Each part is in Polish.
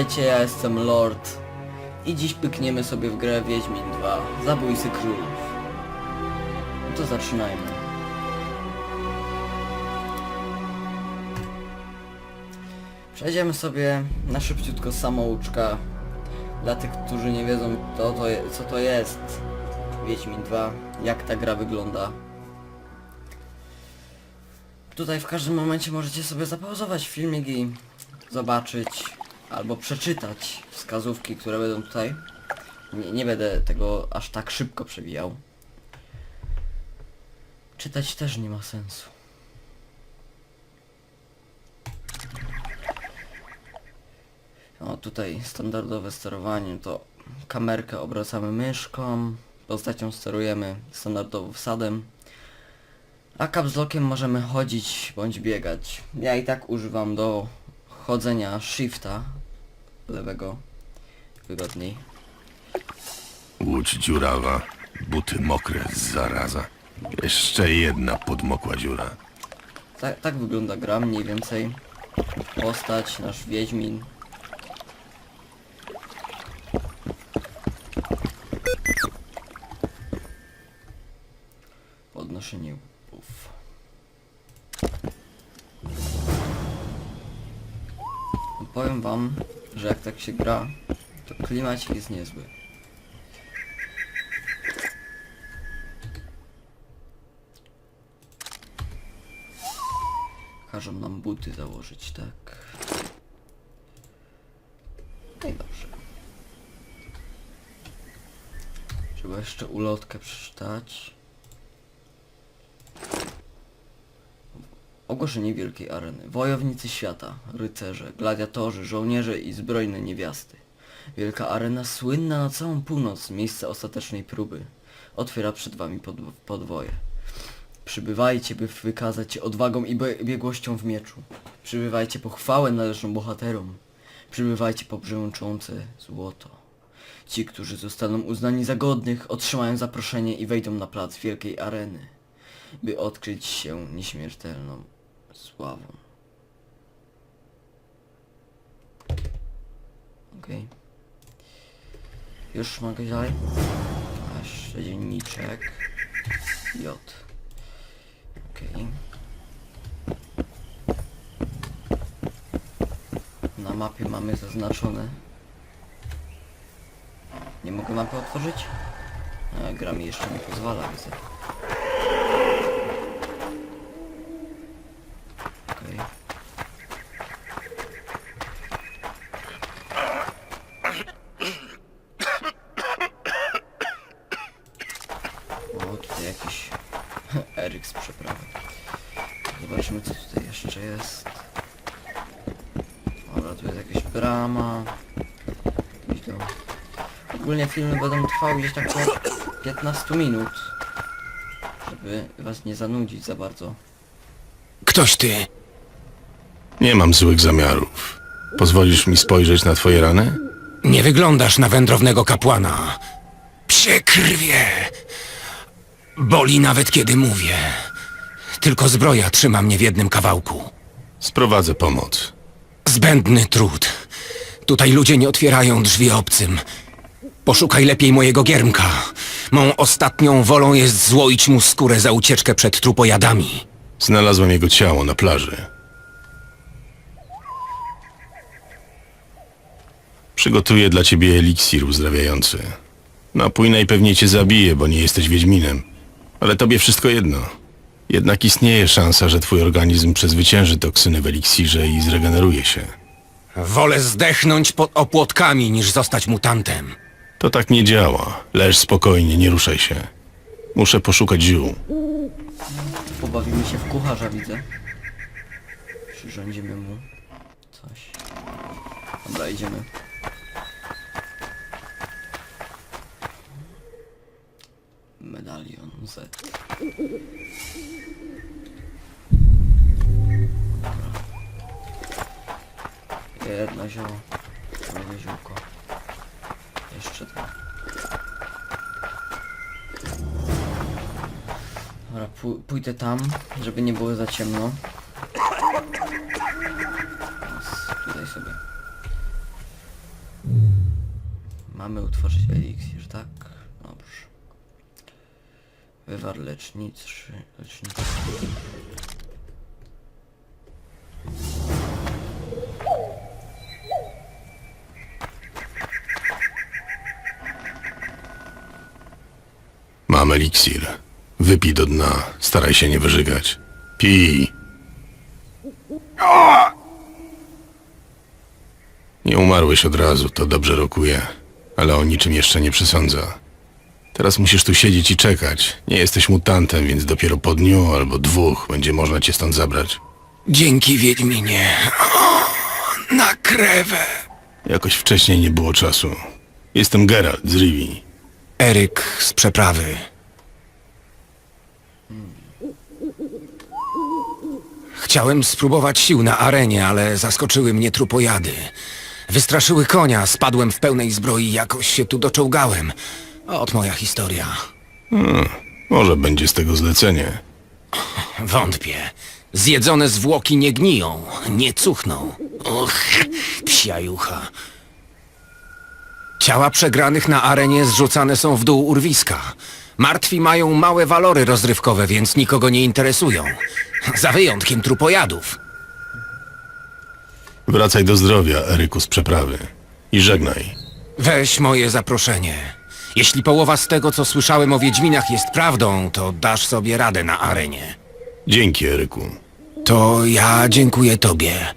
Witajcie, ja jestem Lord i dziś pykniemy sobie w grę Wiedźmin 2 Zabójcy Królów. No to zaczynajmy. Przejdziemy sobie na szybciutko samouczka dla tych, którzy nie wiedzą to, to, je- co to jest Wiedźmin 2, jak ta gra wygląda. Tutaj w każdym momencie możecie sobie zapauzować filmik i zobaczyć albo przeczytać wskazówki, które będą tutaj. Nie, nie będę tego aż tak szybko przewijał. Czytać też nie ma sensu. O, tutaj standardowe sterowanie to kamerkę obracamy myszką, postacią sterujemy standardowo wsadem, a kapslokiem możemy chodzić bądź biegać. Ja i tak używam do chodzenia shifta lewego wygodniej. Łódź dziurawa, buty mokre, zaraza. Jeszcze jedna podmokła dziura. Tak, tak wygląda gra mniej więcej. Postać, nasz Wiedźmin. Podnoszenie łupów. Powiem wam, że jak tak się gra, to klimacik jest niezły. Każą nam buty założyć, tak. No i dobrze. Trzeba jeszcze ulotkę przeczytać. Ogłoszenie wielkiej areny. Wojownicy świata, rycerze, gladiatorzy, żołnierze i zbrojne niewiasty. Wielka arena słynna na całą północ, miejsce ostatecznej próby. Otwiera przed wami pod, podwoje. Przybywajcie, by wykazać się odwagą i bie- biegłością w mieczu. Przybywajcie po chwałę należną bohaterom. Przybywajcie po brzęczące złoto. Ci, którzy zostaną uznani za godnych, otrzymają zaproszenie i wejdą na plac wielkiej areny, by odkryć się nieśmiertelną sławą. Okej. Już mogę dalej? Aż dzienniczek. J. Okej. Na mapie mamy zaznaczone. Nie mogę mapy otworzyć? A, gra mi jeszcze nie pozwala, widzę. Okej. O, tutaj jakiś Eryk z przeprawy. Zobaczmy co tutaj jeszcze jest. Dobra, tu jest jakaś brama. Jakiś dom. Ogólnie filmy będą trwały gdzieś tak po 15 minut. Żeby was nie zanudzić za bardzo. Ktoś ty. Nie mam złych zamiarów. Pozwolisz mi spojrzeć na twoje rany? Nie wyglądasz na wędrownego kapłana. Psie krwie. Boli nawet kiedy mówię. Tylko zbroja trzyma mnie w jednym kawałku. Sprowadzę pomoc. Zbędny trud. Tutaj ludzie nie otwierają drzwi obcym. Poszukaj lepiej mojego giermka. Mą ostatnią wolą jest złoić mu skórę za ucieczkę przed trupojadami. Znalazłem jego ciało na plaży. Przygotuję dla ciebie eliksir uzdrawiający. Napój najpewniej cię zabije, bo nie jesteś Wiedźminem. Ale tobie wszystko jedno. Jednak istnieje szansa, że twój organizm przezwycięży toksyny w eliksirze i zregeneruje się. Wolę zdechnąć pod opłotkami, niż zostać mutantem. To tak nie działa. Leż spokojnie, nie ruszaj się. Muszę poszukać ziół. Pobawimy się w kucharza, widzę. Przyrządzimy mu coś. Dobra, idziemy. Medalion Z. Dobra. Jedno zioło. Drugie ziółko. Jeszcze dwa. Dobra, pó- pójdę tam, żeby nie było za ciemno. Tutaj sobie Mamy utworzyć eliksir, tak? Dobrze. Wywar leczniczy, leczniczy. Mam eliksir. Wypij do dna. Staraj się nie wyżygać. Pij. Nie umarłeś od razu, to dobrze rokuje. Ale o niczym jeszcze nie przesądza. Teraz musisz tu siedzieć i czekać. Nie jesteś mutantem, więc dopiero po dniu albo dwóch będzie można cię stąd zabrać. Dzięki, Wiedźminie. O, na krewę. Jakoś wcześniej nie było czasu. Jestem Geralt z Rivi. Eryk z przeprawy. Chciałem spróbować sił na arenie, ale zaskoczyły mnie trupojady. Wystraszyły konia, spadłem w pełnej zbroi, jakoś się tu doczołgałem. Ot moja historia. Może będzie z tego zlecenie. Wątpię. Zjedzone zwłoki nie gniją, nie cuchną. Och, psia jucha. Ciała przegranych na arenie zrzucane są w dół urwiska. Martwi mają małe walory rozrywkowe, więc nikogo nie interesują. Za wyjątkiem trupojadów. Wracaj do zdrowia, Eryku z przeprawy. I żegnaj. Weź moje zaproszenie. Jeśli połowa z tego, co słyszałem o Wiedźminach jest prawdą, to dasz sobie radę na arenie. Dzięki, Eryku. To ja dziękuję tobie.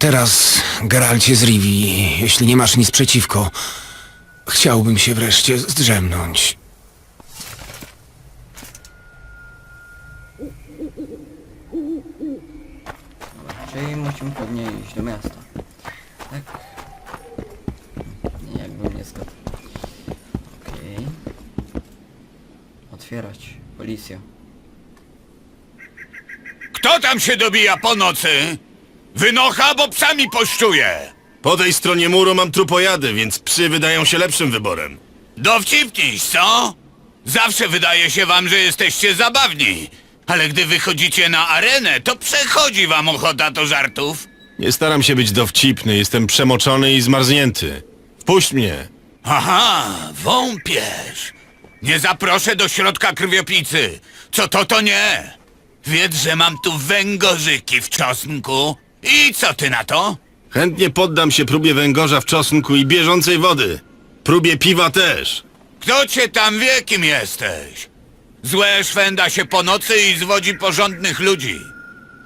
Teraz, Geralcie z Rivi, jeśli nie masz nic przeciwko, chciałbym się wreszcie zdrzemnąć. Czyli musimy pewnie iść do miasta. Tak? Nie, jakbym nie zgadł. Okej. Otwierać. Policja. Kto tam się dobija po nocy? Wynocha, bo psami poszczuje. Po tej stronie muru mam trupojady, więc psy wydają się lepszym wyborem. Dowcipniś, co? Zawsze wydaje się wam, że jesteście zabawni. Ale gdy wychodzicie na arenę, to przechodzi wam ochota do żartów. Nie staram się być dowcipny, jestem przemoczony i zmarznięty. Wpuść mnie. Aha, wąpiesz. Nie zaproszę do środka krwiopicy. Co to, to nie. Wiedz, że mam tu węgorzyki w czosnku. I co ty na to? Chętnie poddam się próbie węgorza w czosnku i bieżącej wody. Próbie piwa też. Kto cię tam wie, kim jesteś? Złe szwenda się po nocy i zwodzi porządnych ludzi.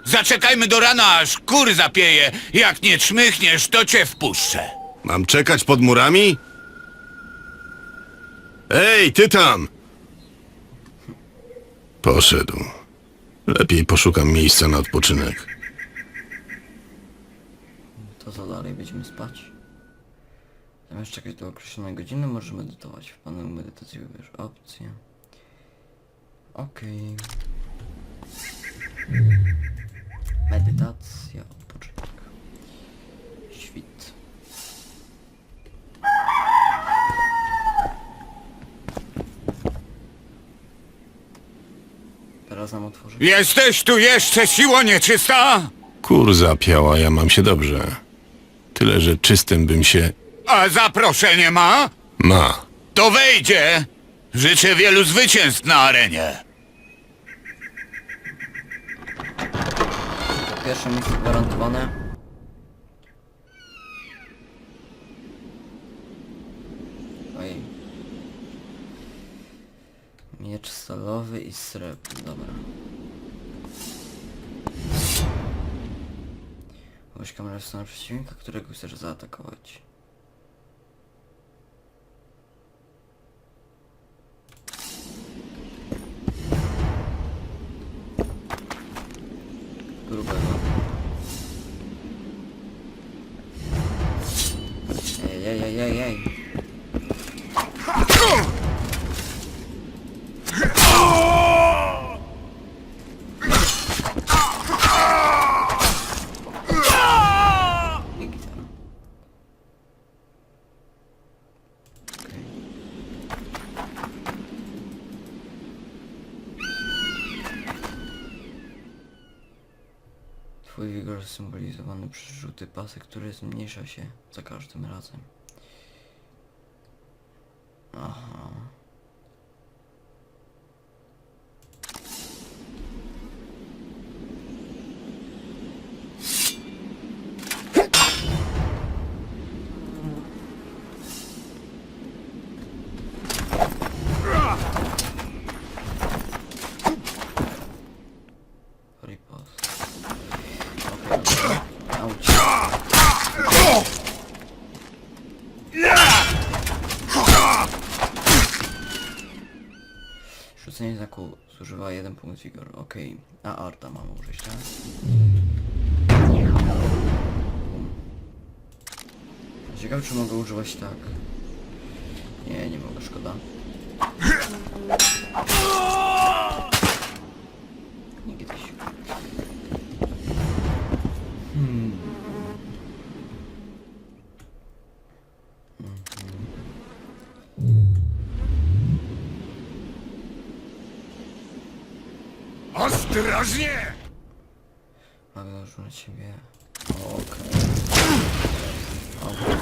Zaczekajmy do rana, aż kur zapieje. Jak nie czmychniesz, to cię wpuszczę. Mam czekać pod murami? Ej, ty tam! Poszedł. Lepiej poszukam miejsca na odpoczynek. To dalej? Będziemy spać? Zamiast czekać do określonej godziny, możesz medytować. W panelu medytacji wybierz opcję. Okej. Medytacja, odpoczynek. Świt. Teraz nam otworzy. Jesteś tu jeszcze, siło nieczysta? Kur zapiała, ja mam się dobrze. Tyle, że czystym bym się... A zaproszenie ma? Ma. To wejdzie. Życzę wielu zwycięstw na arenie. To pierwsze miejsce gwarantowane. Oj. Miecz stalowy i srebrny, dobra. Weź kamerę w stronę przeciwnika, którego chcesz zaatakować. Grubego. Ej, ej, ej, ej, ej. symbolizowany przez żółty pasek, który zmniejsza się za każdym razem. Aha. Punkt. A Arta mamy użyć, tak? Ciekawe czy mogę używać tak. Nie, nie mogę, szkoda. Ostrożnie! Mogę już na ciebie. Okej. Okej.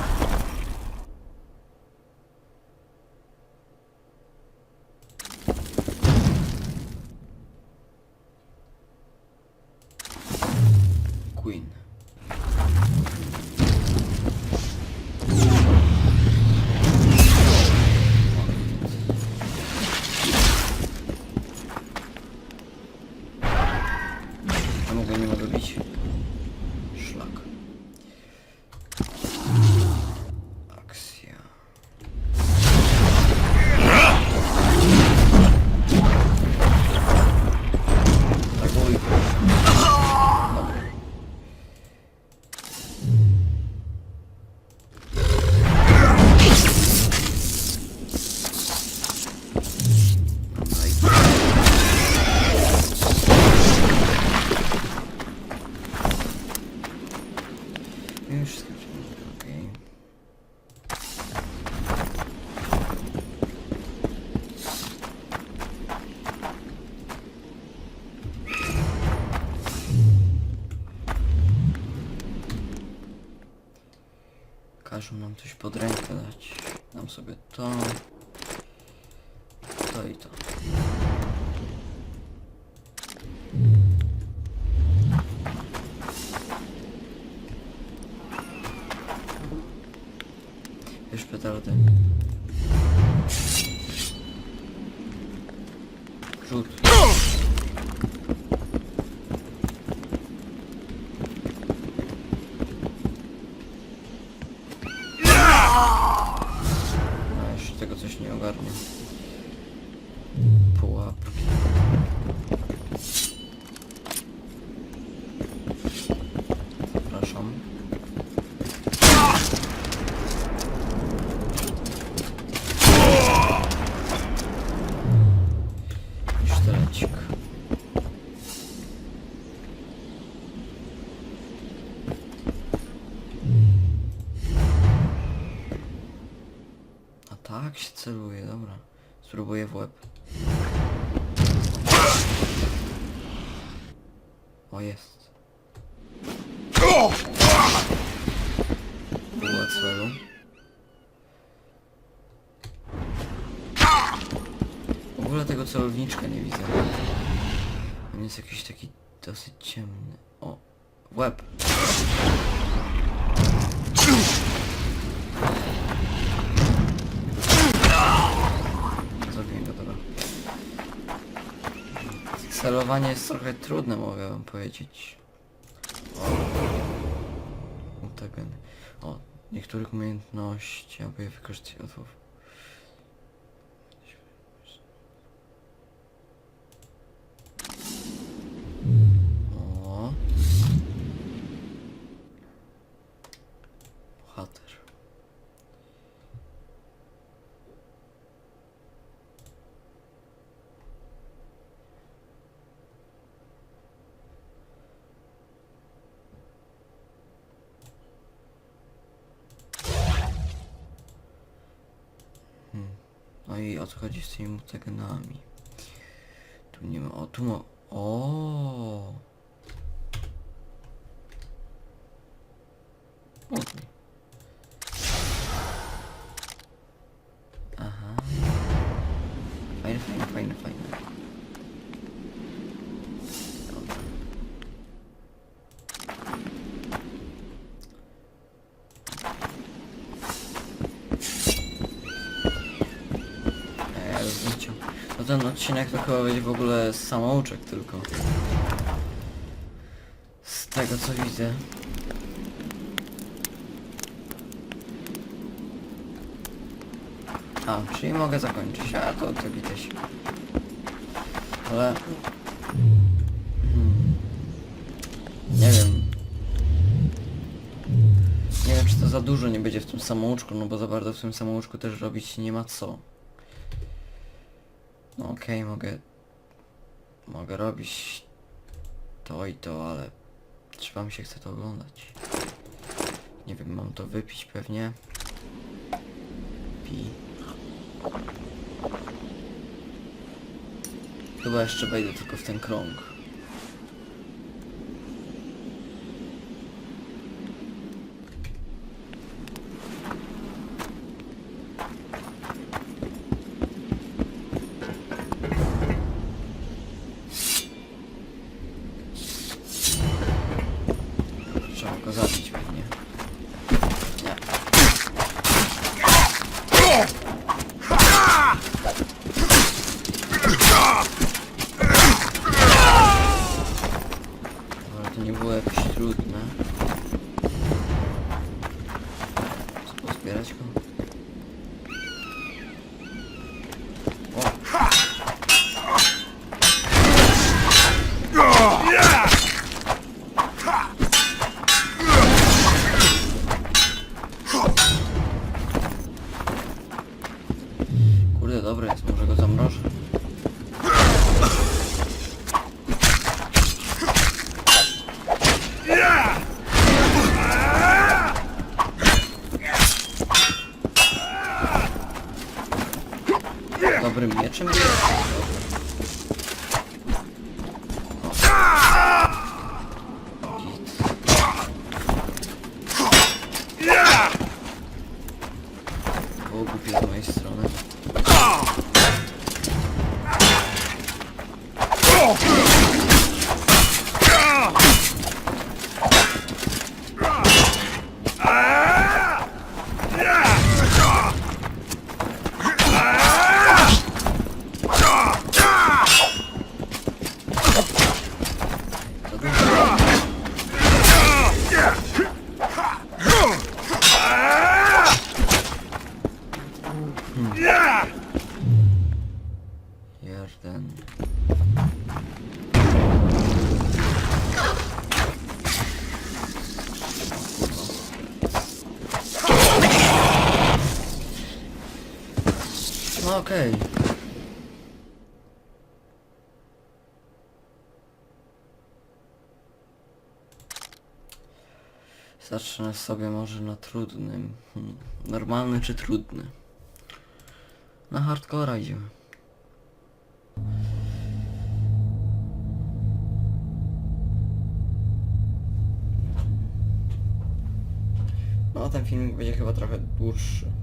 Każą nam coś pod rękę dać. Dam sobie to. To i to. Nie ogarnie. Pułapki. Spróbuję w łeb. O jest. Łatwego. W ogóle tego celowniczka nie widzę. On jest jakiś taki dosyć ciemny. O, w łeb. Celowanie jest trochę trudne, mogę wam powiedzieć. O. Mutagen. O, niektórych umiejętności, aby je wykorzystać łatwo. O. Bohater. I o co chodzi z tymi mutagenami? Tu nie ma... O, tu ma... O. ten odcinek to chyba będzie w ogóle samouczek tylko. Z tego co widzę. A, czyli mogę zakończyć, a to, to widać. Ale... Hmm. Nie wiem. Nie wiem czy to za dużo nie będzie w tym samouczku, no bo za bardzo w tym samouczku też robić nie ma co. Okej, mogę... Mogę robić to i to, ale... Czy wam się chce to oglądać? Nie wiem, mam to wypić pewnie. Pi. Chyba jeszcze wejdę tylko w ten krąg. Trzeba go zabić pewnie. Nie. Ale to nie było No okej. Zacznę sobie może na trudnym. Hmm. Normalny czy trudny? Na hardcora idziemy. No ten filmik będzie chyba trochę dłuższy.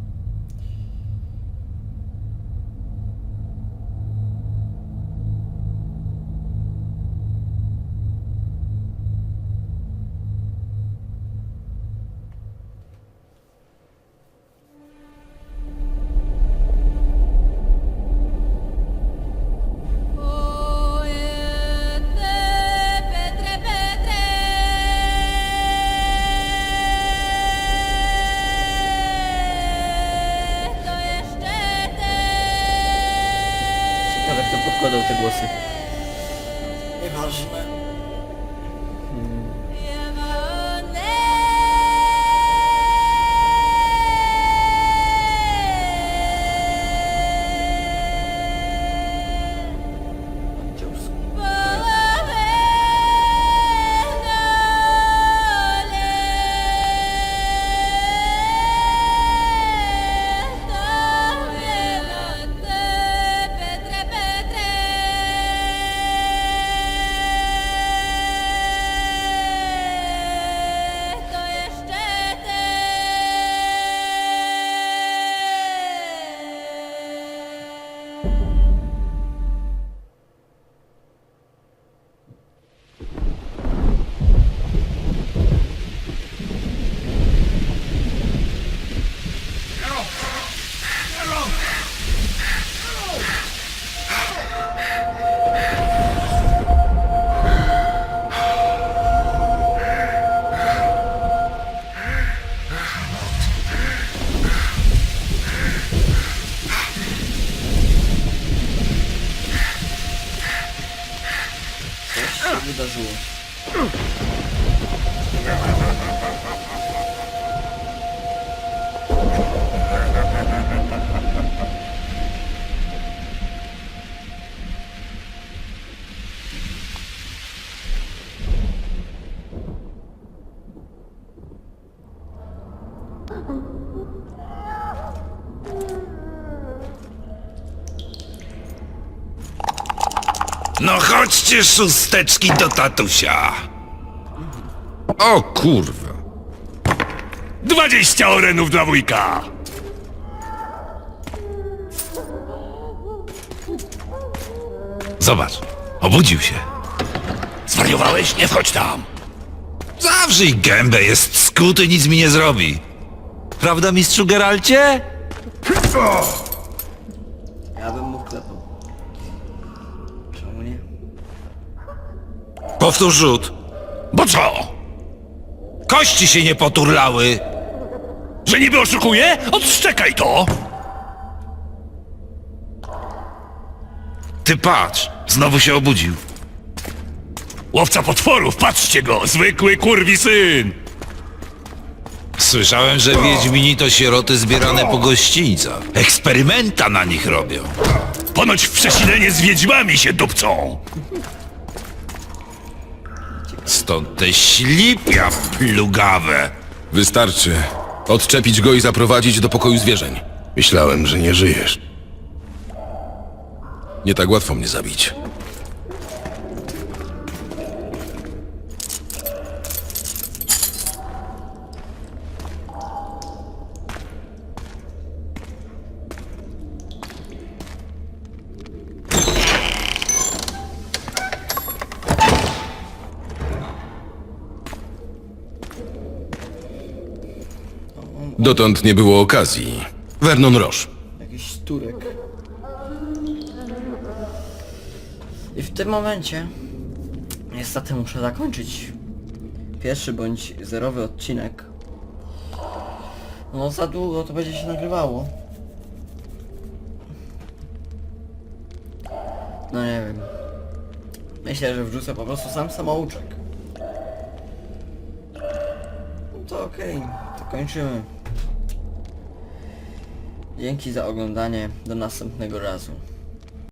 Chodźcie, szósteczki do tatusia. O kurwa. Dwadzieścia orenów dla wujka. Zobacz, obudził się. Zwariowałeś? Nie wchodź tam. Zawrzyj gębę, jest skuty, nic mi nie zrobi. Prawda, mistrzu Geralcie? Powtórz rzut. Bo co? Kości się nie poturlały. Że niby oszukuje? Odszczekaj to! Ty patrz, znowu się obudził. Łowca potworów, patrzcie go! Zwykły kurwi syn! Słyszałem, że Wiedźmini to sieroty zbierane po gościńcach. Eksperymenta na nich robią. Ponoć w przesilenie z wiedźmami się dupcą. Stąd te ślipia plugawe. Wystarczy. Odczepić go i zaprowadzić do pokoju zwierzeń. Myślałem, że nie żyjesz. Nie tak łatwo mnie zabić. Dotąd nie było okazji. Vernon Roche. Jakiś turek. I w tym momencie niestety muszę zakończyć pierwszy bądź zerowy odcinek. No za długo to będzie się nagrywało. No nie wiem. Myślę, że wrzucę po prostu sam samouczek. No to okej, to kończymy. Dzięki za oglądanie, do następnego razu.